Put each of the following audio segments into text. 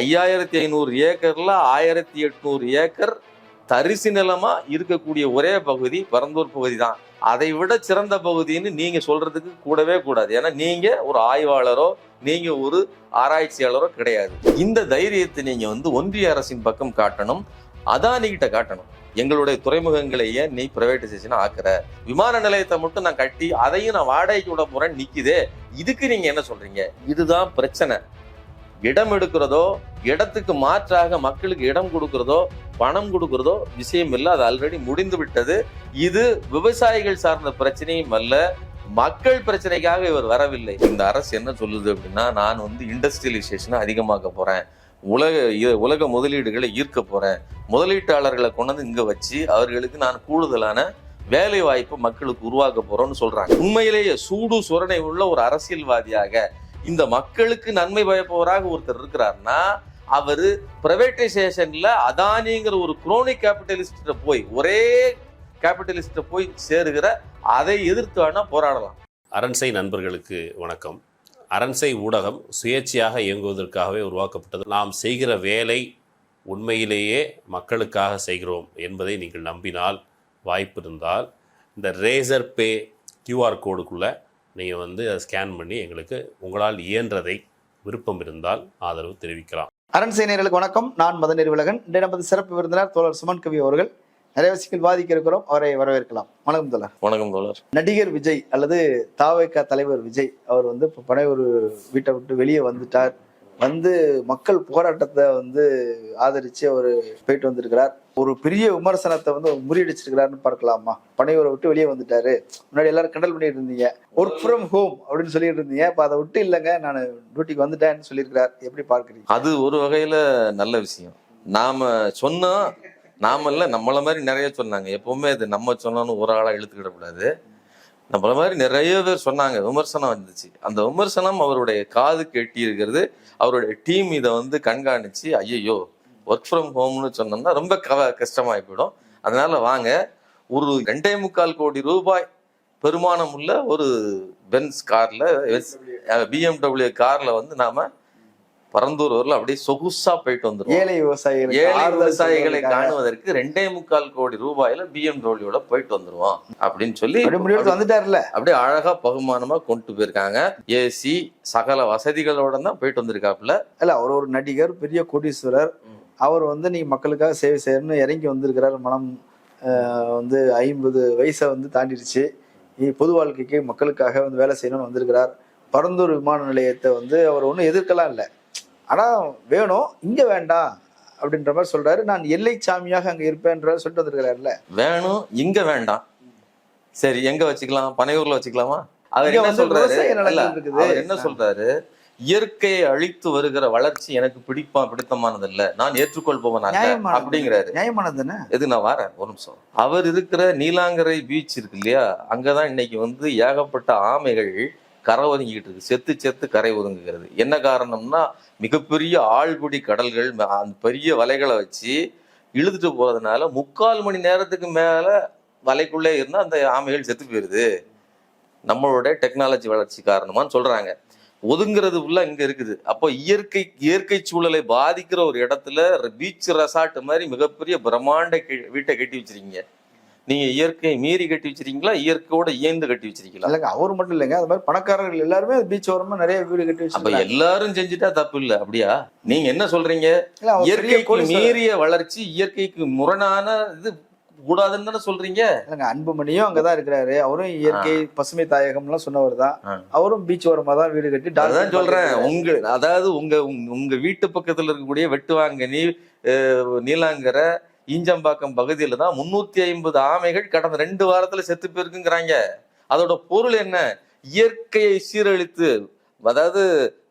ஐயாயிரத்தி ஐநூறு ஏக்கரில் ஆயிரத்தி எட்நூறு ஏக்கர் தரிசு நிலமாக இருக்கக்கூடிய ஒரே பகுதி பரந்தூர் பகுதி தான். அதை விட சிறந்த பகுதின்னு நீங்கள் சொல்கிறதுக்கு கூடவே கூடாது. ஏன்னா நீங்கள் ஒரு ஆய்வாளரோ நீங்கள் ஒரு ஆராய்ச்சியாளரோ கிடையாது. இந்த தைரியத்தை நீங்கள் வந்து ஒன்றிய அரசின் பக்கம் காட்டணும். அதானிகிட்ட காட்டணும். எங்களுடைய துறைமுகங்களையே நீ பிரைவேட்டைசேஷன் ஆக்குற? விமான நிலையத்தை மட்டும் நான் கட்டி அதையும் நான் வாடகைக்கு விட போகிறேன் நிற்குதே இதுக்கு நீங்கள் என்ன சொல்கிறீங்க இதுதான் பிரச்சனை. இடம் எடுக்கிறதோ இடத்துக்கு மாற்றாக மக்களுக்கு இடம் கொடுக்கிறதோ பணம் கொடுக்கிறதோ விஷயம் இல்லை. அது ஆல்ரெடி முடிந்து விட்டது. இது விவசாயிகள் சார்ந்த பிரச்சனையும் அல்ல. மக்கள் பிரச்சனைக்காக இவர் வரவில்லை. இந்த அரசு என்ன சொல்லுது அப்படின்னா நான் வந்து இண்டஸ்ட்ரியலைசேஷனை அதிகமாக்க போறேன். உலக உலக முதலீடுகளை ஈர்க்க போறேன். முதலீட்டாளர்களை கொண்டு வந்து இங்க வச்சு அவர்களுக்கு நான் கூடுதலான வேலை வாய்ப்பு மக்களுக்கு உருவாக்க போறோம்னு சொல்றாங்க. உண்மையிலேயே சூடு சுரணை உள்ள ஒரு அரசியல்வாதியாக இந்த மக்களுக்கு நன்மை பயப்பவராக ஒருத்தர் இருக்கிறார்னா அவர் பிரைவேட்டைசேஷன்ல அதானிங்கிற ஒரு குரோனிக் கேபிட்டலிஸ்ட போய் ஒரே கேபிட்டலிஸ்ட போய் சேருகிற அதை எதிர்த்து வேணா போராடலாம். அரண்சை நண்பர்களுக்கு வணக்கம். அரண்சை ஊடகம் சுயேட்சையாக இயங்குவதற்காகவே உருவாக்கப்பட்டது. நாம் செய்கிற வேலை உண்மையிலேயே மக்களுக்காக செய்கிறோம் என்பதை நீங்கள் நம்பினால் வாய்ப்பு இருந்தால் இந்த ரேசர் பே கியூஆர் கோடுக்குள்ளே நீங்கள் வந்து அதை ஸ்கேன் பண்ணி எங்களுக்கு உங்களால் இயன்றதை விருப்பம் இருந்தால் ஆதரவு தெரிவிக்கலாம். அரண் நேயர்களுக்கு வணக்கம். நான் மதன் நெறிவுலகன் இன்றைய நமது சிறப்பு விருந்தினர் தோழர் சுமன் கவி அவர்கள். நிறைய விஷயங்கள் வாதிக்க இருக்கிறோம் அவரை வரவேற்கலாம். வணக்கம் தோழர். வணக்கம் தோழர். நடிகர் விஜய் அல்லது தாவேக்கா தலைவர் விஜய் அவர் வந்து இப்போ பனையூர் வீட்டை விட்டு வெளியே வந்துட்டார். வந்து மக்கள் போராட்டத்தை வந்து ஆதரிச்சு அவர் போயிட்டு வந்திருக்கிறார். ஒரு பெரிய விமர்சனத்தை வந்து முறியடிச்சிருக்கிறாருன்னு பார்க்கலாமா? பனையூரை விட்டு வெளியே வந்துட்டாரு. முன்னாடி எல்லாரும் கிண்டல் பண்ணிட்டு இருந்தீங்க. ஒர்க் ஃப்ரம் ஹோம் அப்படின்னு சொல்லிட்டு இருந்தீங்க. இப்போ அதை விட்டு இல்லைங்க நான் டியூட்டிக்கு வந்துட்டேன்னு சொல்லியிருக்கிறார். எப்படி பார்க்குறீங்க? அது ஒரு வகையில நல்ல விஷயம். நாம சொன்னா நாம இல்ல நம்மள மாதிரி நிறைய சொன்னாங்க. எப்பவுமே இது நம்ம சொன்னோன்னு ஒரு ஆளாக இழுத்துக்கிடக்கூடாது. நம்மள மாதிரி நிறைய பேர் சொன்னாங்க விமர்சனம் வந்துச்சு. அந்த விமர்சனம் அவருடைய காதுக்கு எட்டி இருக்கிறது அவருடைய டீம் இதை வந்து கண்காணிச்சு ஐயையோ ஒர்க் ஃப்ரம் ஹோம்னு சொன்னோம்னா ரொம்ப கவ கஷ்டமாகி போயிடும் அதனால வாங்க ஒரு ரெண்டே முக்கால் கோடி ரூபாய் பெருமானம் உள்ள ஒரு பென்ஸ் கார்ல பிஎம்டபிள்யூ கார்ல வந்து நாம பரந்தூர் ஊர்ல அப்படியே சொகுசா போயிட்டு வந்துருவோம். ஏழை விவசாயிகளுக்கு ஏழை விவசாயிகளை காணுவதற்கு ரெண்டே முக்கால் கோடி ரூபாயில பிஎம்டபிள்யூல போயிட்டு வந்துருவோம் அப்படின்னு சொல்லி வந்துட்டாருல்ல. அப்படியே அழகா பகுமானமா கொண்டு போயிருக்காங்க. ஏசி சகல வசதிகளோட தான் போயிட்டு வந்திருக்காப்புல. இல்ல அவர் ஒரு நடிகர் பெரிய கோடீஸ்வரர். அவர் வந்து நீ மக்களுக்காக சேவை செய்யணும்னு இறங்கி வந்திருக்கிறார். மனம் வந்து ஐம்பது வயசை வந்து தாண்டிடுச்சு. பொது வாழ்க்கைக்கு மக்களுக்காக வந்து வேலை செய்யணும்னு வந்திருக்கிறார். பரந்தூர் விமான நிலையத்தை வந்து அவர் ஒன்றும் எதிர்க்கலாம் இல்லை. ஆனா வேணும். இங்க வேண்டாம் அப்படின்ற மாதிரி சொல்றாரு. நான் எல்லை சாமியாக அங்க இருப்பேன்ற சொல்லிட்டு வந்திருக்கிறாருல்ல. வேணும் இங்க வேண்டாம். சரி எங்க வச்சுக்கலாம்? பனையூர்ல வச்சுக்கலாமா? அவர் என்ன சொல்றாரு? என்ன சொல்றாரு? இயற்கையை அழித்து வருகிற வளர்ச்சி எனக்கு பிடிப்பா பிடித்தமானது இல்ல நான் ஏற்றுக்கொள்பவன். அப்படிங்கிறாரு. நியாயமானது எது நான் வரேன்? ஒரு நிமிஷம். அவர் இருக்கிற நீலாங்கரை பீச் இருக்கு இல்லையா? அங்கதான் இன்னைக்கு வந்து ஏகப்பட்ட ஆமைகள் கரை ஒதுங்கிட்டு இருக்கு. செத்து செத்து கரை ஒதுங்குகிறது. என்ன காரணம்னா மிகப்பெரிய ஆழ்குடி கடல்கள் அந்த பெரிய வலைகளை வச்சு இழுத்துட்டு போறதுனால முக்கால் மணி நேரத்துக்கு மேல வலைக்குள்ளே இருந்தா அந்த ஆமைகள் செத்து போயிருது. நம்மளோட டெக்னாலஜி வளர்ச்சி காரணமான்னு சொல்றாங்க. ஒதுங்கிறது உள்ள இங்க இருக்குது. அப்போ இயற்கை இயற்கை சூழலை பாதிக்கிற ஒரு இடத்துல பீச் ரெசார்ட் மாதிரி மிகப்பெரிய பிரம்மாண்ட வீட்டை கட்டி வச்சிருக்கீங்க. நீங்க இயற்கை மீறி கட்டி வச்சிருக்கீங்களா? இயற்கையோட இயந்து கட்டி வச்சிருக்கீங்களா? இல்லைங்க அவர் மட்டும் இல்லைங்க. அது மாதிரி பணக்காரர்கள் எல்லாருமே பீச் ஓரமா நிறைய வீடு கட்டி அப்ப வச்சிருக்காங்க எல்லாரும் செஞ்சுட்டா தப்பு இல்ல. அப்படியா? நீங்க என்ன சொல்றீங்க? இயற்கைக்கு. மீறிய வளர்ச்சி இயற்கைக்கு முரணான இது கூடாதுன்னு தானே சொல்றீங்க? இல்லைங்க அன்புமணியும் அங்கதான் இருக்கிறாரு. அவரும் இயற்கை பசுமை தாயகம்லாம் சொன்னவர் தான். அவரும் பீச் ஓரமா தான் வீடு கட்டி அதான் சொல்றேன். உங்க அதாவது உங்க உங்க- வீட்டு பக்கத்துல இருக்கக்கூடிய வெட்டுவாங்கனி அஹ், நீலாங்கரை ஈஞ்சம்பாக்கம் பகுதியில தான் முன்னூத்தி ஐம்பது ஆமைகள் கடந்த ரெண்டு வாரத்துல செத்து போயிருக்குங்கிறாங்க. அதோட பொருள் என்ன? இயற்கையை சீரழித்து அதாவது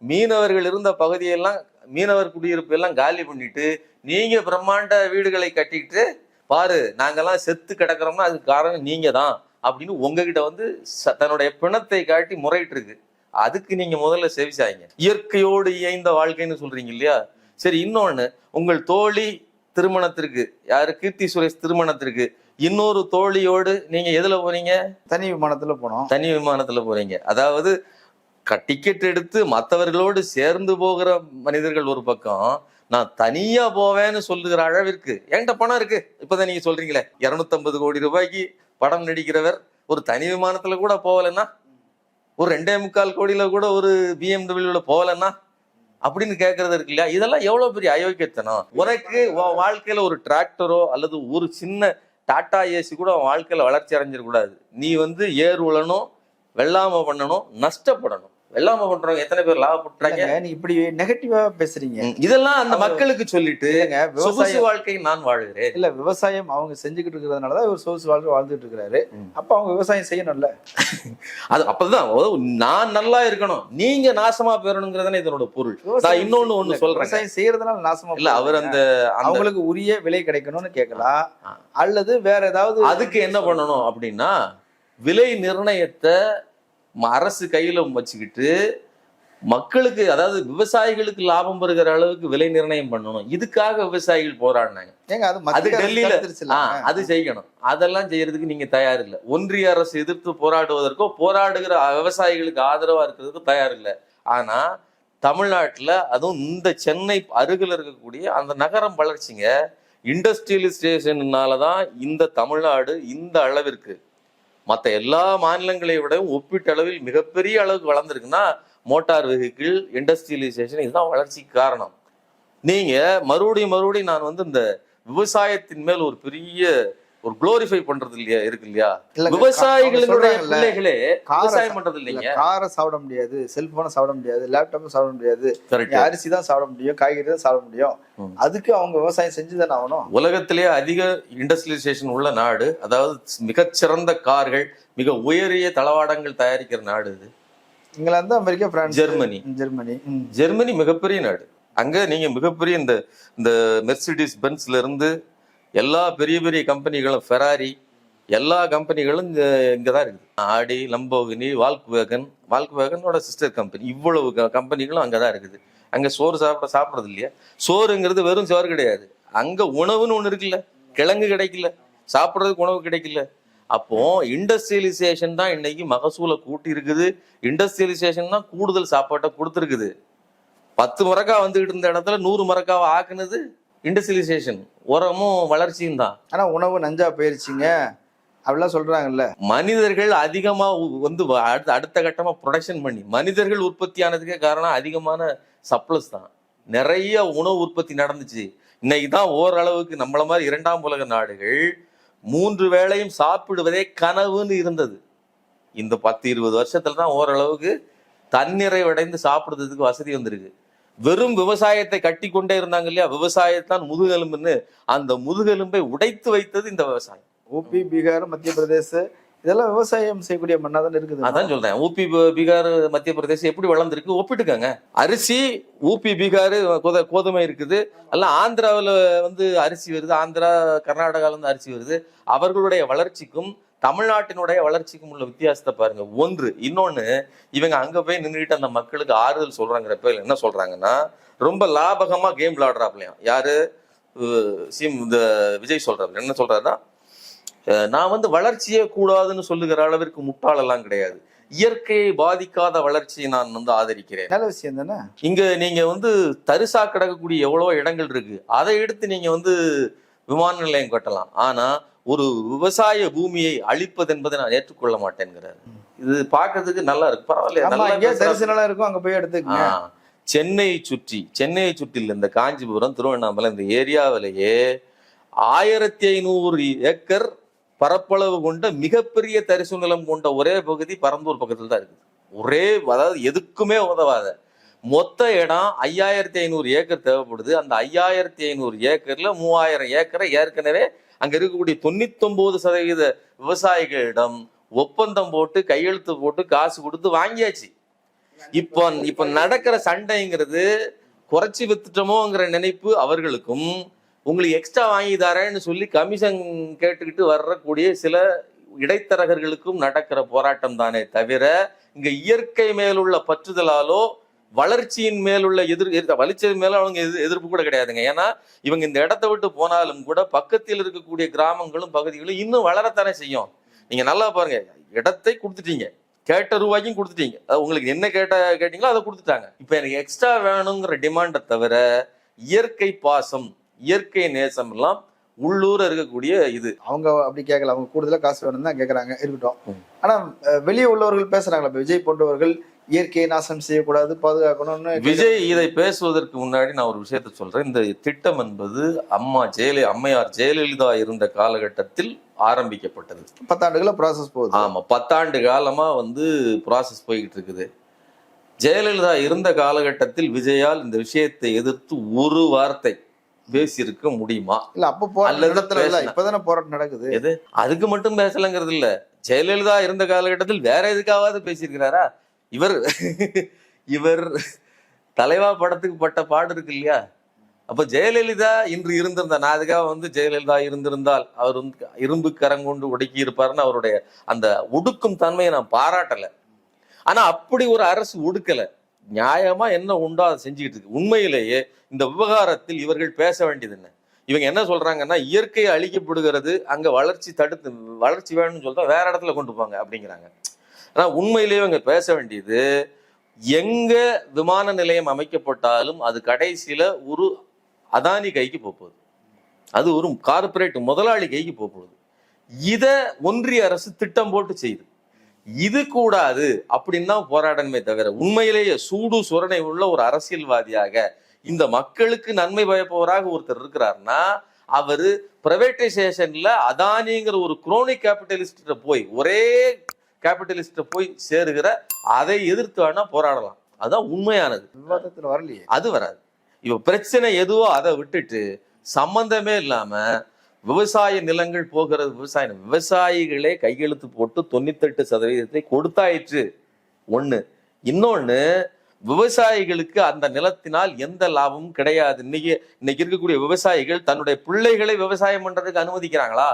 மீனவர்கள் இருந்த பகுதியெல்லாம் மீனவர் குடியிருப்பு எல்லாம் காலி பண்ணிட்டு நீங்க பிரம்மாண்ட வீடுகளை கட்டிட்டு பாரு நாங்கெல்லாம் செத்து கிடக்கிறோம்னா அதுக்கு காரணம் நீங்க தான் அப்படின்னு உங்ககிட்ட வந்து தன்னுடைய பிணத்தை காட்டி முறையிட்டு இருக்கு அதுக்கு நீங்க முதல்ல செவிச்சாங்க இயற்கையோடு இயைந்த வாழ்க்கைன்னு சொல்றீங்க இல்லையா? சரி இன்னொன்னு உங்கள் தோழி திருமணத்திற்கு யாரு கீர்த்தி சுரேஷ் திருமணத்திற்கு இன்னொரு தோழியோடு நீங்க எதுல போறீங்க தனி விமானத்துல போனோம். தனி விமானத்துல போறீங்க அதாவது டிக்கெட் எடுத்து மற்றவர்களோடு சேர்ந்து போகிற மனிதர்கள் ஒரு பக்கம் நான் தனியா போவேன்னு சொல்லுகிற அளவிற்கு என்கிட்ட பணம் இருக்கு. இப்பதான் நீங்க சொல்றீங்களே 250 கோடி ரூபாய்க்கு படம் நடிக்கிறவர் ஒரு தனி விமானத்துல கூட போகலைன்னா ஒரு ரெண்டே முக்கால் கோடியில கூட ஒரு பிஎம்டபிள்யூல போகலைன்னா அப்படின்னு கேட்கறது இருக்கு இல்லையா? இதெல்லாம் எவ்வளவு பெரிய அயோக்கியத்தனம்? உனக்கு வாழ்க்கையில ஒரு டிராக்டரோ அல்லது ஒரு சின்ன டாட்டா ஏசி கூட வாழ்க்கையில வளர்ச்சி அடைஞ்சிடக்கூடாது நீ வந்து ஏர் உழணும் வெள்ளாம பண்ணணும் நஷ்டப்படணும். வெள்ளாம பண்றவங்க எத்தனை பேர் லாபப்படுறாங்க இல்லைங்க, நீ இப்படி நெகட்டிவா பேசுறீங்க. இதெல்லாம் அந்த மக்களுக்கு சொல்லிட்டு சொகுசு வாழ்க்கை நான் வாழுகிறேன். இல்ல விவசாயம் அவங்க செஞ்சுக்கிட்டு இருக்கிறதுனாலதான் இவர் சொகுசு வாழ்க்கை வாழ்ந்துட்டு இருக்கிறாரு. அப்ப அவங்க விவசாயம் செய்யணும்ல. அது அப்பதான் நான் நல்லா இருக்கணும் நீங்க நாசமா போயிடணுங்கிறதானே இதனோட பொருள். நான் இன்னொன்னு ஒண்ணு சொல்றேன் விவசாயம் செய்யறதுனால நாசமா இல்ல அவர். அந்த அவங்களுக்கு உரிய விலை கிடைக்கணும்னு கேட்கலாம். அல்லது வேற ஏதாவது அதுக்கு என்ன பண்ணணும் அப்படின்னா விலை நிர்ணயத்தை அரசு கையில வச்சுக்கிட்டு மக்களுக்கு அதாவது விவசாயிகளுக்கு லாபம் பெறுகிற அளவுக்கு விலை நிர்ணயம் பண்ணணும். இதுக்காக விவசாயிகள் போராடினாங்க. அது டெல்லியில அது செய்யணும். அதெல்லாம் செய்யறதுக்கு நீங்க தயார் இல்ல. ஒன்றிய அரசு எதிர்த்து போராடுவதற்கோ போராடுகிற அவிவசாயிகளுக்கு ஆதரவா இருக்கிறதுக்கு தயார் இல்ல. ஆனா தமிழ்நாட்டுல அதுவும் இந்த சென்னை அருகில் இருக்கக்கூடிய அந்த நகரம் வளர்ச்சிங்க இண்டஸ்ட்ரியலைசேஷன்னால தான் இந்த தமிழ்நாடு இந்த அளவிற்கு மற்ற எல்லா மாநிலங்களை விடவும் ஒப்பீட்டளவில் மிகப்பெரிய அளவுக்கு வளர்ந்துருக்குன்னா மோட்டார் வெஹிக்கிள் இண்டஸ்ட்ரியலைசேஷன் இதுதான் வளர்ச்சிக்கு காரணம். நீங்கள் மறுபடியும் மறுபடியும் நான் வந்து இந்த விவசாயத்தின் மேல் ஒரு பெரிய ஒரு குளோரிஃபை பண்றது இல்லையா இருக்கு இல்லையா? விவசாயிகளுடைய பிள்ளைகளே விவசாயம் பண்றது இல்ல, இல்லைங்க காரை சாப்பிட முடியாது செல்போனை சாப்பிட முடியாது லேப்டாப்பும் சாப்பிட முடியாது அரிசி தான் சாப்பிட முடியும் காய்கறி தான் சாப்பிட முடியும். அதுக்கு அவங்க விவசாயம் செஞ்சுதானே ஆகணும். உலகத்திலே அதிக இண்டஸ்ட்ரியலைசேஷன் உள்ள நாடு அதாவது மிகச்சிறந்த கார்கள் மிக உயரிய தளவாடங்கள் தயாரிக்கிற நாடு இது. England America France Germany. Germany. Germany மிகப்பெரிய நாடு. அங்க நீங்க மிகப்பெரிய இந்த இந்த மெர்சிடிஸ் பென்ஸ்ல இருந்து எல்லா பெரிய பெரிய கம்பெனிகளும் ஃபெராரி எல்லா கம்பெனிகளும் இங்கே தான் இருக்குது ஆடி லம்போகினி வால்க் வேகன் வால்க் வேகனோட சிஸ்டர் கம்பெனி இவ்வளவு க- கம்பெனிகளும் அங்கதான் இருக்குது. அங்கே சோறு சாப்பிட சாப்பிட்றது இல்லையா? சோறுங்கிறது வெறும் சோறு கிடையாது. அங்கே உணவுன்னு ஒன்று இருக்குல்ல. கிழங்கு கிடைக்கல. சாப்பிட்றதுக்கு உணவு கிடைக்கல. அப்போ இண்டஸ்ட்ரியலைசேஷன் தான் இன்னைக்கு மகசூலை கூட்டி இருக்குது இண்டஸ்ட்ரியலைசேஷன் தான் கூடுதல் சாப்பாட்டை கொடுத்துருக்குது. பத்து மரக்கா வந்துகிட்டு இருந்த இடத்துல நூறு மரக்காவை ஆக்குனது இண்டஸ்ட்ரியலைசேஷன் உரமும் வளர்ச்சியும் தான். ஆனா உணவு நஞ்சா போயிருச்சுங்க. அப்படிலாம் சொல்றாங்கல்ல. மனிதர்கள் அதிகமா வந்து அடுத்த அடுத்த கட்டமா ப்ரொடக்ஷன் பண்ணி மனிதர்கள் உற்பத்தி ஆனதுக்கே காரணம் அதிகமான சப்ளஸ் தான். நிறைய உணவு உற்பத்தி நடந்துச்சு. இன்னைக்கு தான் ஓரளவுக்கு நம்மள மாதிரி இரண்டாம் உலக நாடுகள் மூன்று வேளையும் சாப்பிடுவதே கனவுன்னு இருந்தது. இந்த பத்து இருபது வருஷத்துல தான் ஓரளவுக்கு தன்னிறைவடைந்து சாப்பிடுறதுக்கு வசதி வந்திருக்கு. வெறும் விவசாயத்தை கட்டி கொண்டே இருந்தாங்க இல்லையா? விவசாயத்தான் முதுகெலும்புன்னு அந்த முதுகெலும்பை உடைத்து வைத்தது இந்த விவசாயம். ஊபி பீகார் மத்திய பிரதேச இதெல்லாம் விவசாயம் செய்யக்கூடிய மண்ணா தான் இருக்குது. அதான் சொல்றேன். ஊபி பீகார் மத்திய பிரதேசம் எப்படி வளர்ந்துருக்கு? ஒப்பிட்டுக்கங்க. அரிசி ஊபி பீகார் கோத- கோதுமை இருக்குது. எல்லாம் ஆந்திராவில் வந்து அரிசி வருது. ஆந்திரா கர்நாடகால இருந்து அரிசி வருது. அவர்களுடைய வளர்ச்சிக்கும் தமிழ்நாட்டினுடைய வளர்ச்சிக்கும் உள்ள வித்தியாசத்தை பாருங்க. ஒன்று இன்னொன்னு இவங்க அங்க போய் நின்றுட்டு அந்த மக்களுக்கு ஆறுதல் சொல்றாங்கிற பேர் என்ன சொல்றாங்கன்னா ரொம்ப லாபகமா கேம் விளையாடுறாப்லையாம் யாரு? சிம் இந்த விஜய் சொல்றாரு என்ன சொல்றாருன்னா நான் வந்து வளர்ச்சியே கூடாதுன்னு சொல்லுகிற அளவிற்கு முட்டாளெல்லாம் கிடையாது. இயற்கையை பாதிக்காத வளர்ச்சியை நான் வந்து ஆதரிக்கிறேன். நல்ல விஷயம் தானே? இங்க நீங்க வந்து தரிசா கிடக்கக்கூடிய எவ்வளவோ இடங்கள் இருக்கு. அதை எடுத்து நீங்க வந்து விமான நிலையம் கட்டலாம். ஆனா ஒரு விவசாய பூமியை அழிப்பது என்பதை நான் ஏற்றுக்கொள்ள மாட்டேங்கிறாரு இது பார்க்கிறதுக்கு நல்லா இருக்கு. நல்லா. தரிசனம் இருக்கும் அங்க போய் எடுத்துக்கங்க. ஆ, சென்னையை சுற்றி சென்னையை சுற்றி இல்ல இந்த காஞ்சிபுரம் திருவண்ணாமலை இந்த ஏரியாவிலேயே ஆயிரத்தி ஐநூறு ஏக்கர் பரப்பளவு கொண்ட மிகப்பெரிய தரிசு நிலம் கொண்ட ஒரே பகுதி பரந்தூர் பக்கத்துல தான் இருக்குது. ஒரே அதாவது எதுக்குமே உதவாத மொத்த இடம் ஐயாயிரத்தி ஐநூறு ஏக்கர் தேவைப்படுது. அந்த ஐயாயிரத்தி ஐநூறு ஏக்கர்ல மூவாயிரம் ஏக்கரை ஏற்கனவே அங்க இருக்கக்கூடிய தொண்ணூத்தொன்பது சதவீத விவசாயிகளிடம் ஒப்பந்தம் போட்டு கையெழுத்து போட்டு காசு கொடுத்து வாங்கியாச்சு. இப்போ இப்ப நடக்கிற சண்டைங்கிறது குறைச்சி வித்துட்டோமோங்கிற நினைப்பு அவர்களுக்கும் உங்களுக்கு எக்ஸ்ட்ரா வாங்கி தரேன்னு சொல்லி கமிஷன் கேட்டுக்கிட்டு வர்றக்கூடிய சில இடைத்தரகர்களுக்கும் நடக்கிற போராட்டம் தானே தவிர இங்க இயற்கை மேலுள்ள பற்றுதலாலோ வளர்ச்சியின் மேலுள்ள எதிர் வளர்ச்சியின் மேல அவங்க எதிர்- எதிர்ப்பு கூட கிடையாதுங்க. ஏன்னா இவங்க இந்த இடத்த விட்டு போனாலும் கூட பக்கத்தில் இருக்கக்கூடிய கிராமங்களும் பகுதிகளும் இன்னும் வளரத்தானே செய்யும். நீங்க நல்லா பாருங்க. இடத்தை கொடுத்துட்டீங்க. கேட்ட ரூபாய்க்கும் கொடுத்துட்டீங்க. அது உங்களுக்கு என்ன கேட்ட கேட்டீங்களோ அதை கொடுத்துட்டாங்க. இப்போ எனக்கு எக்ஸ்ட்ரா வேணுங்கிற டிமாண்டை தவிர இயற்கை பாசம் இயற்கை நேசம் எல்லாம் உள்ளூர இருக்கக்கூடிய இது. அவங்க அப்படி கேட்கல. அவங்க கூடுதலா காசு வேணும் தான் கேக்குறாங்க. இருக்கட்டும். ம். ஆனா அஹ், வெளியே உள்ளவர்கள் பேசுறாங்களா விஜய் போன்றவர்கள் இயற்கையை நாசம் செய்யக்கூடாது பாதுகாக்கணும்னு விஜய் இதை பேசுவதற்கு முன்னாடி நான் ஒரு விஷயத்த சொல்றேன். இந்த திட்டம் என்பது அம்மா ஜெயலலிதா அம்மையார் ஜெயலலிதா இருந்த காலகட்டத்தில் ஆரம்பிக்கப்பட்டது. பத்தாண்டுகளா ப்ராசஸ் போகுது. ஆமா பத்தாண்டு காலமா வந்து ப்ராசஸ் போய்கிட்டு இருக்குது. ஜெயலலிதா இருந்த காலகட்டத்தில் விஜயால் இந்த விஷயத்தை எதிர்த்து ஒரு வார்த்தை பேசியிருக்க முடியுமா? இல்ல அப்ப நடத்தல பேசின- இப்பதானே போராட்டம் நடக்குது. எது? அதுக்கு மட்டும் பேசலங்கிறது இல்ல. ஜெயலலிதா இருந்த காலகட்டத்தில் வேற எதுக்காவது பேசியிருக்கிறாரா? இவர் இவர் தலைவா படத்துக்கு பட்ட பாடு இருக்கு இல்லையா? அப்ப ஜெயலலிதா இன்று இருந்திருந்தா நான் அதுக்காக வந்து ஜெயலலிதா இருந்திருந்தால் அவர் வந்து இரும்பு கரங்கொண்டு ஒடுக்கி இருப்பாருன்னு அவருடைய அந்த ஒடுக்கும் தன்மையை நான் பாராட்டல. ஆனா அப்படி ஒரு அரசு ஒடுக்கல. நியாயமா என்ன உண்டோ அதை செஞ்சுக்கிட்டு இருக்கு. உண்மையிலேயே இந்த விவகாரத்தில் இவர்கள் பேச வேண்டியது என்ன? இவங்க என்ன சொல்றாங்கன்னா இயற்கை அழிக்கப்படுகிறது அங்க வளர்ச்சி தடுத்து வளர்ச்சி வேணும்னு சொல்லிட்டு வேற இடத்துல கொண்டு போங்க அப்படிங்கிறாங்க. ஆனா உண்மையிலேயே இவங்க பேச வேண்டியது எங்க விமான நிலையம் அமைக்கப்பட்டாலும் அது கடைசியில ஒரு அதானி கைக்கு போகுது அது ஒரு கார்ப்பரேட் முதலாளி கைக்கு போக போகுது இதை ஒன்றிய அரசு திட்டம் போட்டு செய்யுது. இது கூடாது அப்படின்னு தான் போராடணுமே தவிர உண்மையிலேயே சூடு சுரணை உள்ள ஒரு அரசியல்வாதியாக இந்த மக்களுக்கு நன்மை பயப்பவராக ஒருத்தர் இருக்கிறாருன்னா அவரு பிரைவேட்டைசேஷன்ல அதானிங்கிற ஒரு குரோனிக் கேபிட்டலிஸ்ட போய் ஒரே கேபிட்டலிஸ்ட போய் சேருகிற அதை எதிர்த்து வேணா போராடலாம். அதுதான் உண்மையானது. விவாதத்துல வரலையே. அது வராது. இப்ப பிரச்சனை எதுவோ அதை விட்டுட்டு சம்பந்தமே இல்லாம விவசாய நிலங்கள் போகிறது விவசாயம் விவசாயிகளே கையெழுத்து போட்டு தொண்ணூத்தெட்டு சதவீதத்தை கொடுத்தாயிற்று ஒண்ணு. இன்னொன்னு விவசாயிகளுக்கு அந்த நிலத்தினால் எந்த லாபமும் கிடையாது. இன்னைக்கு இன்னைக்கு இருக்கக்கூடிய விவசாயிகள் தன்னுடைய பிள்ளைகளை விவசாயம் பண்றதுக்கு அனுமதிக்கிறாங்களா?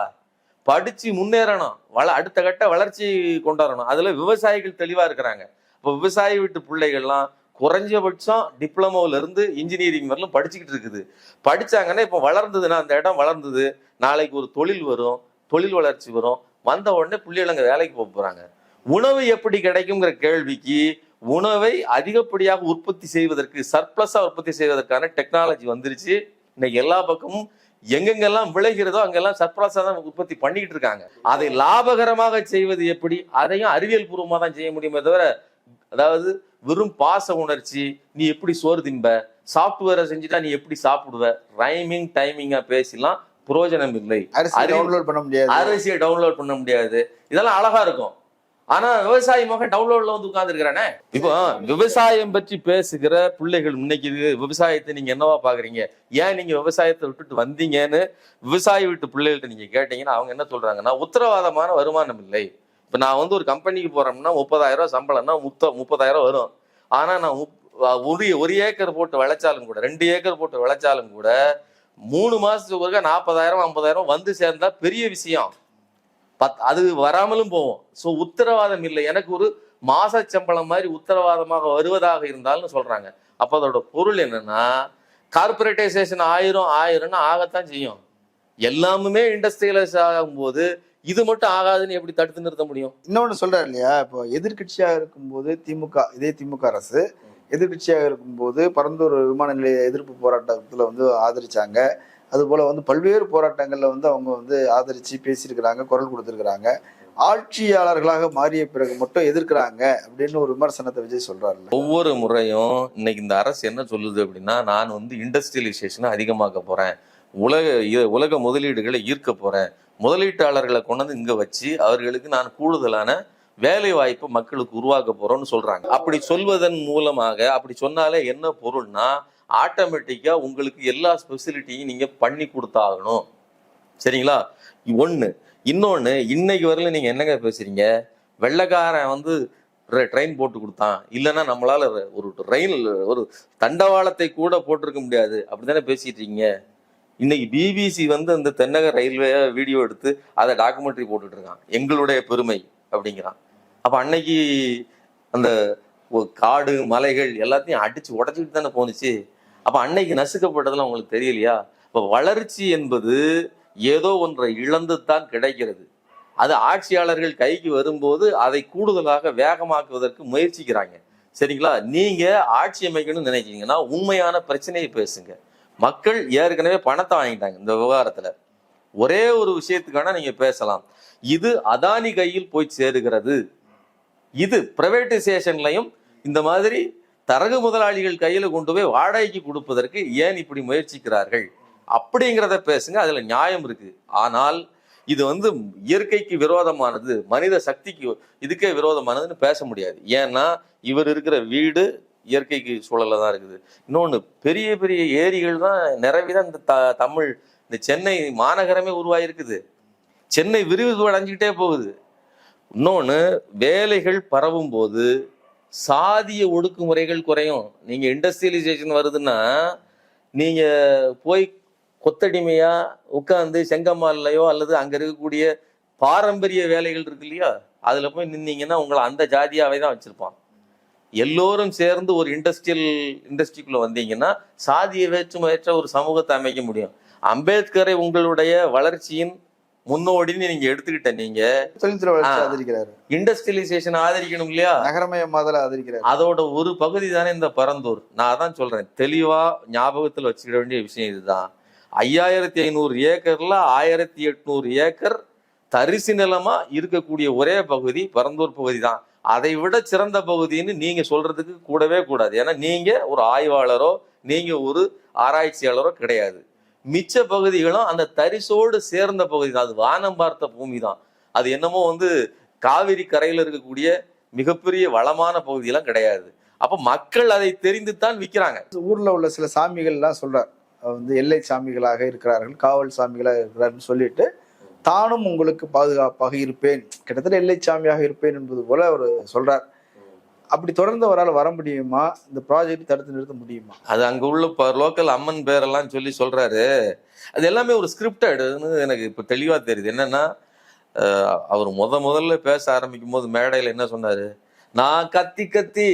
படிச்சு முன்னேறணும். வள அடுத்த கட்ட வளர்ச்சி கொண்டாடணும். அதில் அதுல விவசாயிகள் தெளிவா இருக்கிறாங்க. இப்போ விவசாயி வீட்டு பிள்ளைகள்லாம் குறைஞ்சபட்சம் டிப்ளமோல இருந்து இன்ஜினியரிங் வரலும் படிச்சுக்கிட்டு இருக்குது. படிச்சாங்கன்னா இப்போ வளர்ந்ததுன்னா அந்த இடம் வளர்ந்தது. நாளைக்கு ஒரு தொழில் வரும். தொழில் வளர்ச்சி வரும். வந்த உடனே பிள்ளைகள் வேலைக்கு போக போறாங்க. உணவு எப்படி கிடைக்குங்கிற கேள்விக்கு உணவை அதிகப்படியாக உற்பத்தி செய்வதற்கு சர்ப்ளஸா உற்பத்தி செய்வதற்கான டெக்னாலஜி வந்துருச்சு. இன்னைக்கு எல்லா பக்கமும் எங்கெங்கெல்லாம் விளைகிறதோ அங்கெல்லாம் சர்ப்ளஸா தான் உற்பத்தி பண்ணிக்கிட்டு இருக்காங்க. அதை லாபகரமாக செய்வது எப்படி? அதையும் அறிவியல் பூர்வமா தான் செய்ய முடியுமே தவிர அதாவது வெறும் பாச உணர்ச்சி நீ எப்படி சோறு திம்ப சாஃப்ட்வேரை செஞ்சுட்டா நீ எப்படி சாப்பிடுவ ரைமிங் டைமிங்கா பேசிலாம் பிரயோஜனம் இல்லை. டவுன்லோட் பண்ண முடியாது. அரிசியை டவுன்லோட் பண்ண முடியாது. இதெல்லாம் அழகா இருக்கும். ஆனா விவசாயி மகன் டவுன்லோட்ல வந்து உட்கார்ந்துருக்கிறானே? இப்போ விவசாயம் பற்றி பேசுகிற பிள்ளைகள் இன்னைக்கு விவசாயத்தை நீங்க என்னவா பாக்குறீங்க ஏன் நீங்க விவசாயத்தை விட்டுட்டு வந்தீங்கன்னு விவசாயி வீட்டு பிள்ளைகள்ட்ட நீங்க கேட்டீங்கன்னா அவங்க என்ன சொல்றாங்கன்னா உத்தரவாதமான வருமானம் இல்லை. இப்ப நான் வந்து ஒரு கம்பெனிக்கு போறோம்னா முப்பதாயிரம் ரூபாய் சம்பளம்னா முத்த முப்பதாயிரம் வரும். ஆனா நான் முப்- ஒரு ஒரு ஏக்கர் போட்டு விளைச்சாலும் கூட ரெண்டு ஏக்கர் போட்டு விளைச்சாலும் கூட மூணு மாசத்துக்கு ஒருக்கா நாற்பதாயிரம் ஐம்பதாயிரம் வந்து சேர்ந்தா பெரிய விஷயம். பத் அது வராமலும் போவோம் ஸோ உத்தரவாதம் இல்லை. எனக்கு ஒரு மாச சம்பளம் மாதிரி உத்தரவாதமாக வருவதாக இருந்தாலும் சொல்றாங்க. அப்போ அதோட பொருள் என்னன்னா கார்பரேட்டைசேஷன் ஆயிரம் ஆயிரம்னு ஆகத்தான் செய்யும். எல்லாமுமே இண்டஸ்ட்ரியலைஸ் ஆகும்போது இது மட்டும் ஆகாதுன்னு எப்படி தடுத்து நிறுத்த முடியும்? இன்னொன்னு சொல்றாரு இல்லையா? இப்போ எதிர்க்கட்சியாக இருக்கும்போது திமுக இதே திமுக அரசு எதிர்க்கட்சியாக இருக்கும்போது பரந்தூர் விமான நிலைய எதிர்ப்பு போராட்டத்தில் வந்து ஆதரிச்சாங்க. அதுபோல் வந்து பல்வேறு போராட்டங்களில் வந்து அவங்க வந்து ஆதரித்து பேசியிருக்கிறாங்க குரல் கொடுத்துருக்குறாங்க. ஆட்சியாளர்களாக மாறிய பிறகு மட்டும் எதிர்க்கிறாங்க அப்படின்னு ஒரு விமர்சனத்தை விஜய் சொல்றாருல்ல. ஒவ்வொரு முறையும் இன்னைக்கு இந்த அரசு என்ன சொல்லுது அப்படின்னா நான் வந்து இண்டஸ்ட்ரியலைசேஷனை அதிகமாக்க போறேன். உலக இ- உலக முதலீடுகளை ஈர்க்க போறேன். முதலீட்டாளர்களை கொண்டு வந்து இங்க வச்சு அவர்களுக்கு நான் கூடுதலான வேலை வாய்ப்பு மக்களுக்கு உருவாக்க போறோம்னு சொல்றாங்க. அப்படி சொல்வதன் மூலமாக அப்படி சொன்னாலே என்ன பொருள்னா ஆட்டோமேட்டிக்கா உங்களுக்கு எல்லா ஸ்பெசிலிட்டியும் நீங்க பண்ணி கொடுத்தாகணும். சரிங்களா? ஒன்று இன்னொன்று இன்னைக்கு வரல நீங்க என்னங்க பேசுறீங்க? வெள்ளைக்காரன் வந்து ட்ரெயின் போட்டு கொடுத்தான். இல்லைன்னா நம்மளால ஒரு ரயில் ஒரு தண்டவாளத்தை கூட போட்டிருக்க முடியாது. அப்படித்தானே பேசிட்டு இருக்கீங்க இன்னைக்கு பிபிசி வந்து அந்த தென்னக ரயில்வே வீடியோ எடுத்து அதை டாக்குமெண்ட்ரி போட்டுட்டு இருக்கான் எங்களுடைய பெருமை அப்படிங்கிறான். அப்ப அன்னைக்கு அந்த காடு மலைகள் எல்லாத்தையும் அடிச்சு உடச்சிக்கிட்டு தானே போனுச்சு அப்ப அன்னைக்கு நசுக்கப்பட்டதெல்லாம் உங்களுக்கு தெரியலையா? இப்ப வளர்ச்சி என்பது ஏதோ ஒன்றை இழந்து தான் கிடைக்கிறது. அது ஆட்சியாளர்கள் கைக்கு வரும்போது அதை கூடுதலாக வேகமாக்குவதற்கு முயற்சிக்கிறாங்க. சரிங்களா? நீங்க ஆட்சி அமைக்கணும்னு நினைக்கிறீங்கன்னா உண்மையான பிரச்சனையை பேசுங்க. மக்கள் ஏற்கனவே பணத்தை வாங்கிட்டாங்க இந்த விவகாரத்துல. ஒரே ஒரு விஷயத்துக்கான நீங்க பேசலாம். இது அதானி கையில் போய் சேருகிறது. இது பிரைவேட்டைசேஷன்லையும் இந்த மாதிரி தரகு முதலாளிகள் கையில் கொண்டு போய் வாடகைக்கு கொடுப்பதற்கு ஏன் இப்படி முயற்சிக்கிறார்கள்? அப்படிங்கிறத பேசுங்க அதுல நியாயம் இருக்கு. ஆனால் இது வந்து இயற்கைக்கு விரோதமானது மனித சக்திக்கு இதுக்கே விரோதமானதுன்னு பேச முடியாது. ஏன்னா இவர் இருக்கிற வீடு இயற்கைக்கு சூழல்ல தான் இருக்குது. இன்னொன்று பெரிய பெரிய ஏரிகள் தான் நிறவிதான் இந்த த தமிழ் இந்த சென்னை மாநகரமே உருவாயிருக்குது. சென்னை விரிவு அடைஞ்சிக்கிட்டே போகுது. இன்னொன்று வேலைகள் பரவும் போது சாதிய ஒடுக்குமுறைகள் குறையும். நீங்க இண்டஸ்ட்ரியலைசேஷன் வருதுன்னா நீங்க போய் கொத்தடிமையா உட்கார்ந்து செங்கம்மால்லையோ அல்லது அங்க இருக்கக்கூடிய பாரம்பரிய வேலைகள் இருக்கு இல்லையா? அதுல போய் நின்னீங்கன்னா உங்களை அந்த ஜாதியாவே தான் வச்சிருப்பான். எல்லோரும் சேர்ந்து ஒரு இண்டஸ்ட்ரியல் இண்டஸ்ட்ரிக்குள்ள வந்தீங்கன்னா சாதிய வேற்றுமையற்ற ஒரு சமூகத்தை அமைக்க முடியும். அம்பேத்கரை உங்களுடைய வளர்ச்சியின் முன்னோடின்னு நீங்க எடுத்துக்கிட்ட நீங்க. தொழில்துறை வளர்ச்சி. ஆதரிக்கிறாரு. இண்டஸ்ட்ரியலைசேஷன் ஆதரிக்கணும் இல்லையா? நகரமயமாதல ஆதரிக்கிறாரு. அதோட ஒரு பகுதி தானே இந்த பரந்தூர். நான் அதான் சொல்றேன். தெளிவா ஞாபகத்தில் வச்சுக்கிட வேண்டிய விஷயம் இதுதான். ஐயாயிரத்தி ஐநூறு ஏக்கர்ல ஆயிரத்தி எட்நூறு ஏக்கர் தரிசு நிலமா இருக்கக்கூடிய ஒரே பகுதி பரந்தூர் பகுதி தான் அதை விட சிறந்த பகுதின்னு நீங்க சொல்றதுக்கு கூடவே கூடாது. ஏன்னா நீங்க ஒரு ஆய்வாளரோ நீங்க ஒரு ஆராய்ச்சியாளரோ கிடையாது. மிச்ச பகுதிகளும் அந்த தரிசோடு சேர்ந்த பகுதி தான். அது வானம் பார்த்த பூமி தான். அது என்னமோ வந்து காவிரி கரையில் இருக்கக்கூடிய மிகப்பெரிய வளமான பகுதியெல்லாம் கிடையாது. அப்ப மக்கள் அதை தெரிந்து தான் விற்கிறாங்க ஊர்ல உள்ள சில சாமிகள்லாம் சொல்கிறார் சொல்றார். வந்து எல்லை சாமிகளாக இருக்கிறார்கள் காவல் சாமிகளாக இருக்கிறார்கள் சொல்லிட்டு தானும் உங்களுக்கு பாதுகாப்பாக இருப்பேன். கிட்டத்தட்ட எல்லை சாமியாக இருப்பேன் என்பது போல அவர் சொல்றார். அப்படி தொடர்ந்து அவரால் வர முடியுமா? இந்த ப்ராஜெக்ட் தடுத்து நிறுத்த முடியுமா? அது அங்க உள்ள லோக்கல் அம்மன் பேரெல்லாம் சொல்லி சொல்றாரு. அது எல்லாமே ஒரு ஸ்கிரிப்டட்னு எனக்கு இப்ப தெளிவா தெரியுது. என்னன்னா அவர் முத முதல்ல பேச ஆரம்பிக்கும் போது மேடையில என்ன சொன்னாரு? நான் கத்தி கத்தி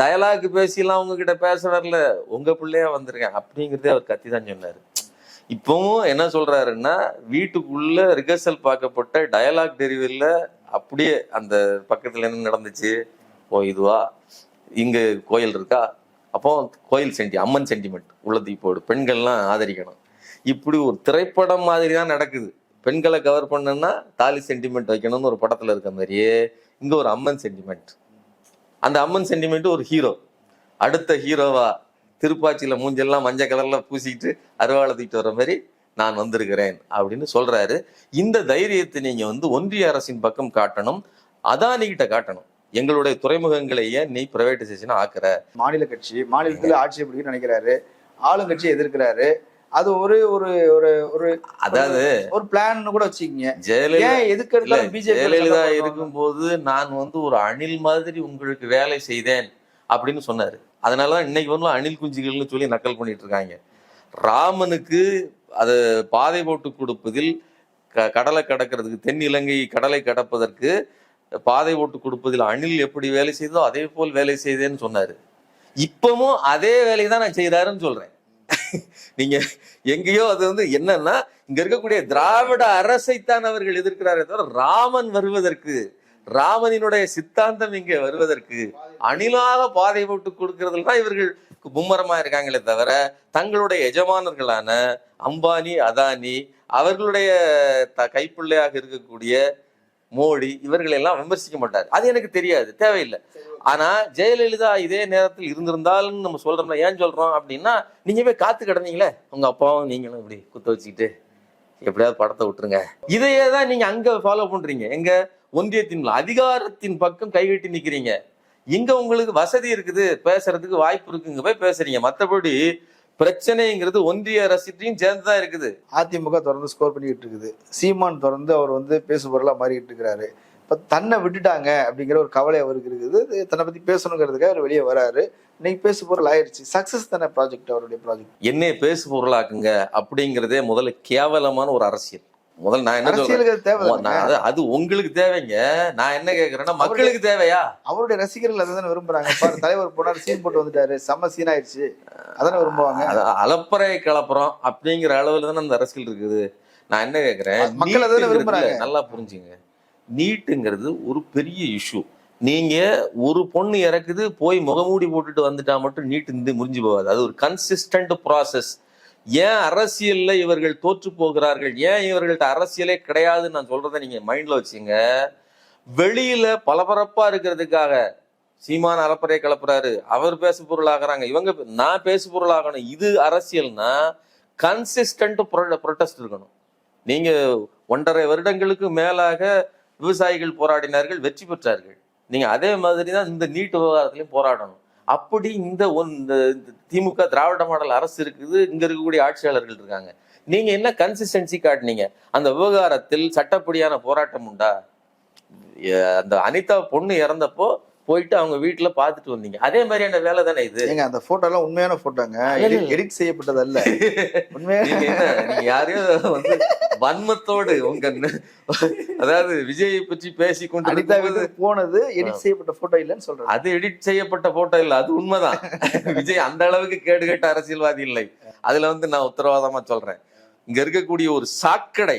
டயலாக் பேசிலாம் உங்ககிட்ட பேச வரல. உங்க பிள்ளையா வந்திருக்கேன். அப்படிங்கிறதே அவர் கத்தி தான் சொன்னாரு. இப்பவும் என்ன சொல்றாருன்னா வீட்டுக்குள்ள ரிகர்சல் பார்க்கப்பட்ட டயலாக் டெரிவரியில அப்படியே அந்த பக்கத்துல என்ன நடந்துச்சு? ஓ இதுவா இங்க கோயில் இருக்கா? அப்போ கோயில் சென்டி அம்மன் சென்டிமெண்ட் உள்ளது போடு பெண்கள்லாம் ஆதரிக்கணும். இப்படி ஒரு திரைப்படம் மாதிரி தான் நடக்குது. பெண்களை கவர் பண்ணுன்னா தாலி சென்டிமெண்ட் வைக்கணும்னு ஒரு படத்துல இருக்க மாதிரியே இங்க ஒரு அம்மன் சென்டிமெண்ட். அந்த அம்மன் சென்டிமெண்ட் ஒரு ஹீரோ. அடுத்த ஹீரோவா திருப்பாச்சியில மூஞ்செல்லாம் மஞ்சள் கலர்ல பூசிக்கிட்டு அருவாளை தூக்கிட்டு வர மாதிரி நான் வந்திருக்கிறேன் அப்படின்னு சொல்றாரு. இந்த தைரியத்தை நீங்க வந்து ஒன்றிய அரசின் பக்கம் காட்டணும் அதானிகிட்ட காட்டணும். எங்களுடைய துறைமுகங்களை ஏன் நீ பிரைவேடைசேஷன் ஆக்குற? மாநில கட்சி மாநிலத்தில் ஆட்சி பிடிக்க நினைக்கிறாரு. ஆளுங்கட்சி எதிர்க்கிறாரு. அது ஒரு ஒரு ஒரு ஒரு அதாவது ஒரு பிளான் கூட வச்சுக்கீங்க. ஜெயலலிதா எதுக்கு பிஜேபி ஜெயலலிதா இருக்கும்போது நான் வந்து ஒரு அணில் மாதிரி உங்களுக்கு வேலை செய்தேன் அப்படின்னு சொன்னாரு. அதனாலதான் இன்னைக்கு வந்து அணில் குஞ்சுகள்னு சொல்லி நக்கல் பண்ணிட்டு இருக்காங்க. ராமனுக்கு அது பாதை போட்டு கொடுப்பதில் கடலை கடக்கிறதுக்கு தென் இலங்கை கடலை கடப்பதற்கு பாதை ஓட்டு கொடுப்பதில் அணில் எப்படி வேலை செய்ததோ அதே போல் வேலை செய்தேன்னு சொன்னாரு. இப்பவும் அதே வேலையை தான் நான் செய்கிறாருன்னு சொல்றேன். நீங்க எங்கேயோ அது வந்து என்னன்னா இங்க இருக்கக்கூடிய திராவிட அரசைத்தான் அவர்கள் எதிர்க்கிறாரே தவிர ராமன் வருவதற்கு ராமனினுடைய சித்தாந்தம் இங்கே வருவதற்கு அணிலாக பாதை போட்டு கொடுக்கறதுல தான் இவர்கள் மும்மரமா இருக்காங்களே தவிர தங்களுடைய எஜமானர்களான அம்பானி அதானி அவர்களுடைய த கைப்பிள்ளையாக இருக்கக்கூடிய மோடி இவர்களெல்லாம் விமர்சிக்க மாட்டார். அது எனக்கு தெரியாது தேவையில்லை. ஆனா ஜெயலலிதா இதே நேரத்தில் இருந்திருந்தாலும் நம்ம சொல்கிறோம்னா ஏன் சொல்றோம் அப்படின்னா நீங்க போய் காத்து கிடந்தீங்களே உங்க அப்பாவும் நீங்களும் இப்படி குத்த வச்சுக்கிட்டு எப்படியாவது படத்தை விட்டுருங்க. இதையே தான் நீங்க அங்க ஃபாலோ பண்றீங்க. எங்க ஒன்றியத்தின் அதிகாரத்தின் பக்கம் கைவிட்டு நிக்கிறீங்க. இங்க உங்களுக்கு வசதி இருக்குது பேசுறதுக்கு வாய்ப்பு இருக்குங்க போய் பேசுறீங்க. மற்றபடி பிரச்சனைங்கிறது ஒன்றிய அரசிட்டையும் சேர்ந்துதான் இருக்குது. அதிமுக தொடர்ந்து ஸ்கோர் பண்ணிக்கிட்டு இருக்குது. சீமான் தொடர்ந்து அவர் வந்து பேசுபொருளா மாறிக்கிட்டு இருக்கிறாரு. இப்ப தன்னை விட்டுட்டாங்க அப்படிங்கிற ஒரு கவலை அவருக்கு இருக்குது. தன்னை பத்தி பேசணுங்கிறதுக்காக அவர் வெளியே வராரு. இன்னைக்கு பேசு பொருள் ஆயிடுச்சு சக்சஸ் தானே ப்ராஜெக்ட் அவருடைய ப்ராஜெக்ட் என்னைய பேசு பொருளாக்குங்க அப்படிங்கிறதே முதல்ல கேவலமான ஒரு அரசியல். முதல்ல நான் என்ன சொல்றேன்? அது அது- அது உங்களுக்கு தேவைங்க. நான் என்ன கேக்குறேன்னா மக்களுக்கு தேவையா? அவருடைய ரசிகர்கள் அதை விரும்புறாங்க. பாரு தலைவர் போனார் சீன் போட்டு வந்துட்டாரு. செம்ம சீன் ஆயிடுச்சு. அதானே விரும்புவாங்க? அது அலப்பறை கலப்புறம் அப்படிங்கிற அளவுல தானே அந்த அரசியல் இருக்குது. நான் என்ன கேக்குறேன்? மக்கள் நீட்டுங்கிறது விரும்புறாங்க. நல்லா புரிஞ்சுங்க. நீட்டுங்கிறது ஒரு பெரிய இஷ்யூ நீங்க ஒரு பொண்ணு இறக்குது போய் முகமூடி போட்டுட்டு வந்துட்டா மட்டும் நீட் இருந்து முடிஞ்சு போகாது. அது ஒரு கன்சிஸ்டன்ட் ப்ராசஸ் ஏன் அரசியல்ல இவர்கள் தோற்று போகிறார்கள்? ஏன் இவர்கள்ட்ட அரசியலே கிடையாதுன்னு நான் சொல்கிறத நீங்க மைண்ட்ல வச்சுங்க. வெளியில பளபரப்பா இருக்கிறதுக்காக சீமான அலப்பறையை கலப்புறாரு அவர் பேசு பொருளாகிறாங்க. இவங்க நான் பேசு பொருளாகணும். இது அரசியல்னா கன்சிஸ்டன்ட் ப்ரொட்டஸ்ட் இருக்கணும். நீங்க ஒன்றரை வருடங்களுக்கு மேலாக விவசாயிகள் போராடினார்கள் வெற்றி பெற்றார்கள். நீங்க அதே மாதிரி தான் இந்த நீட் விவகாரத்திலையும் போராடணும். அப்படி இந்த ஒன்- இந்த திமுக திராவிட மாடல் அரசு இருக்குது இங்க இருக்கக்கூடிய ஆட்சியாளர்கள் இருக்காங்க. நீங்க என்ன கன்சிஸ்டன்சி காட்டுனீங்க? அந்த விவகாரத்தில் சட்டப்படியான போராட்டம் உண்டா? அந்த அனிதா பொண்ணு இறந்தப்போ போயிட்டு அவங்க வீட்டுல பாத்துட்டு வந்தீங்க. அதே மாதிரியான வேலை தானே இது? ஏங்க அந்த போட்டோ எல்லாம் உண்மையான போட்டோங்க. எடிட் செய்யப்பட்டது அல்ல உண்மையான நீங்க யாரையும் வந்து வன்மத்தோடு உங்க அதாவது விஜயை பற்றி பேசி கொண்டு போனது எடிட் செய்யப்பட்ட போட்டோ இல்லைன்னு சொல்றேன் அது எடிட் செய்யப்பட்ட போட்டோ இல்ல அது உண்மைதான். விஜய் அந்த அளவுக்கு கேடுகட்ட அரசியல்வாதி இல்லை. அதுல வந்து நான் உத்தரவாதமா சொல்றேன். இங்க இருக்கக்கூடிய ஒரு சாக்கடை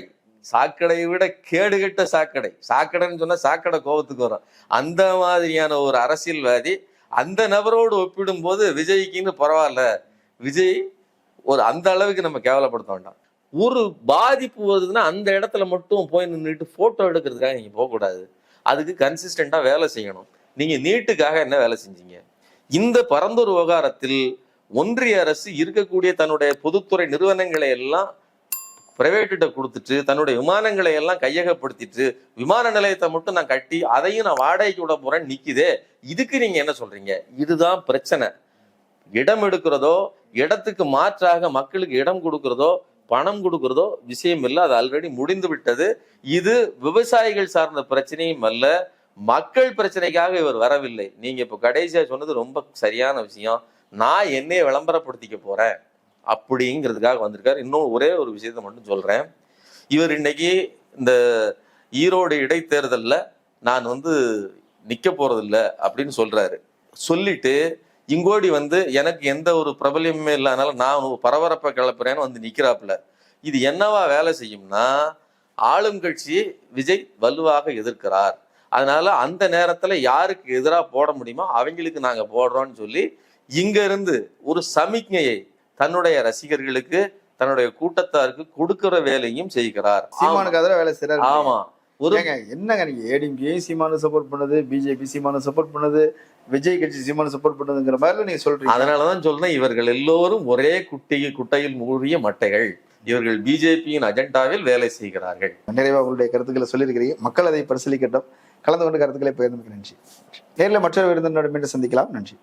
சாக்கடையை விட கேடுகட்ட சாக்கடை. சாக்கடைன்னு சொன்னால் சாக்கடை கோபத்துக்கு வரும். அந்த மாதிரியான ஒரு அரசியல்வாதி அந்த நபரோடு ஒப்பிடும்போது விஜய்க்குன்னு பரவாயில்ல. விஜய் ஒரு அந்த அளவுக்கு நம்ம கேவலப்படுத்த வேண்டாம். ஒரு பாதிப்பு வருதுன்னா அந்த இடத்துல மட்டும் போய் நின்றுட்டு ஃபோட்டோ எடுக்கிறதுக்காக நீங்கள் போகக்கூடாது. அதுக்கு கன்சிஸ்டண்ட்டாக வேலை செய்யணும். நீங்கள் நீட்டுக்காக என்ன வேலை செஞ்சீங்க? இந்த பரந்தூர் விவகாரத்தில் ஒன்றிய அரசு இருக்கக்கூடிய தன்னுடைய பொதுத்துறை நிறுவனங்களை எல்லாம் பிரைவேட்டிட்ட கொடுத்துட்டு தன்னுடைய விமானங்களை எல்லாம் கையகப்படுத்திட்டு விமான நிலையத்தை மட்டும் நான் கட்டி அதையும் நான் வாடகைக்கு விட போறேன்னு நிக்குதே. இதுக்கு நீங்க என்ன சொல்றீங்க? இதுதான் பிரச்சனை. இடம் எடுக்கிறதோ இடத்துக்கு மாற்றாக மக்களுக்கு இடம் கொடுக்கிறதோ பணம் கொடுக்கிறதோ விஷயம் இல்லை. அது ஆல்ரெடி முடிந்து விட்டது. இது விவசாயிகள் சார்ந்த பிரச்சனையும் அல்ல. மக்கள் பிரச்சனைக்காக இவர் வரவில்லை. நீங்க இப்ப கடைசியா சொன்னது ரொம்ப சரியான விஷயம். நான் என்னைய விளம்பரப்படுத்திக்க போறேன். அப்படிங்கிறதுக்காக வந்திருக்காரு. இன்னும் ஒரே ஒரு விஷயத்த மட்டும் சொல்கிறேன் இவர் இன்னைக்கு இந்த ஈரோடு இடைத்தேர்தலில் நான் வந்து நிற்க போகிறதில்ல அப்படின்னு சொல்கிறாரு சொல்லிட்டு இங்கோடி வந்து எனக்கு எந்த ஒரு பிரபலியமே இல்லாதனால நான் பரபரப்பை கிளப்புறேன்னு வந்து நிற்கிறாப்புல இது என்னவா வேலை செய்யும்னா ஆளும் விஜய் வலுவாக எதிர்க்கிறார். அதனால அந்த நேரத்தில் யாருக்கு எதிராக போட முடியுமோ அவங்களுக்கு நாங்கள் போடுறோம்னு சொல்லி இங்கிருந்து ஒரு சமிக்ஞையை தன்னுடைய ரசிகர்களுக்கு தன்னுடைய கூட்டத்தாருக்கு கொடுக்கிற வேலையும் செய்கிறார். சீமானுக்கு அதில் வேலை செய்யறாரு ஆமா. ஒரு என்னங்க நீங்க ஏடிஎம்கேயும் சீமானு சப்போர்ட் பண்ணுது பிஜேபி சீமானு சப்போர்ட் பண்ணுது விஜய் கட்சி சீமானு சப்போர்ட் பண்ணுதுங்கிற மாதிரி நீங்க சொல்றீங்க. அதனாலதான் சொல்றேன் இவர்கள் எல்லோரும் ஒரே குட்டையில் குட்டையில் மூடிய மட்டைகள். இவர்கள் பிஜேபியின் அஜெண்டாவில் வேலை செய்கிறார்கள். நிறைவா உங்களுடைய கருத்துக்களை சொல்லியிருக்கிறீங்க. மக்கள் அதை பரிசீலிக்கட்டும். கலந்து கொண்டு கருத்துக்களை பகிர்ந்து நன்றி. நேரில் மற்றொரு விருந்தினோட மீண்டும் சந்திக்கலாம். நன்றி.